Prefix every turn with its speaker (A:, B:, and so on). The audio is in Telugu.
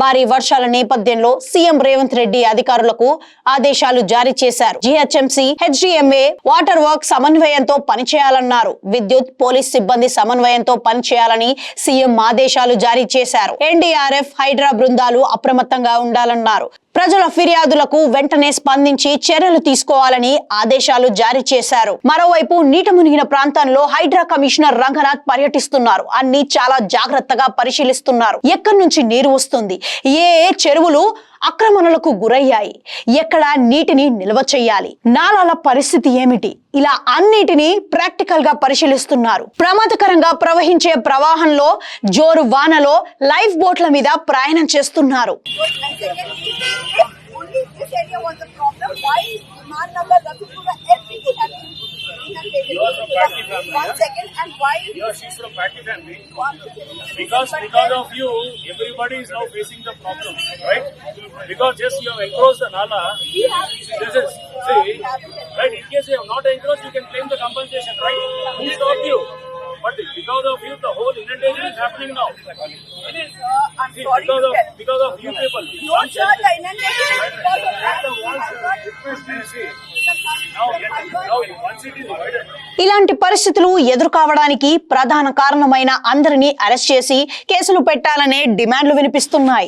A: భారీ వర్షాల నేపథ్యంలో సీఎం రేవంత్ రెడ్డి అధికారులకు ఆదేశాలు జారీ చేశారు. జీహెచ్ఎంసీ హెచ్డిఎంఏ వాటర్ వర్క్ సమన్వయంతో పనిచేయాలన్నారు. విద్యుత్ పోలీస్ సిబ్బంది సమన్వయంతో పనిచేయాలని సీఎం ఆదేశాలు జారీ చేశారు. ఎన్డీఆర్ఎఫ్ హైడ్రా బృందాలు అప్రమత్తంగా ఉండాలన్నారు. ప్రజల ఫిర్యాదులకు వెంటనే స్పందించి చర్యలు తీసుకోవాలని ఆదేశాలు జారీ చేశారు. మరోవైపు నీట మునిగిన ప్రాంతంలో హైడ్రా కమిషనర్ రంగనాథ్ పర్యటిస్తున్నారు. అన్ని చాలా జాగ్రత్తగా పరిశీలిస్తున్నారు. ఎక్కడి నుంచి నీరు వస్తుంది? ఏ చెరువులు ఆక్రమణలకు గురయ్యాయి. ఎక్కడ నీటిని నిల్వ చేయాలి? నాలాల పరిస్థితి ఏమిటి? ఇలా అన్నిటినీ ప్రాక్టికల్గా పరిశీలిస్తున్నారు. ప్రమాదకరంగా ప్రవహించే ప్రవాహంలో జోరు వానలో లైఫ్ బోట్ల మీద ప్రయాణం చేస్తున్నారు.
B: One second, why?
C: Yeah, she's from family. Because because of you, everybody is now facing the problem, right? Because just you have encroached the nala. This is see, right? In case you have not encroached, you can claim the compensation, right? Who stopped you? But because of you, the whole inundation is happening now.
B: Uh, I'm
C: See,
B: sorry
C: because of because of you people.
B: You are sure the inundation is because of that?
A: ఇలాంటి పరిస్థితులు ఎదుర్కోవడానికి ప్రధాన కారణమైన అందరినీ అరెస్ట్ చేసి కేసులు పెట్టాలనే డిమాండ్లు వినిపిస్తున్నాయి.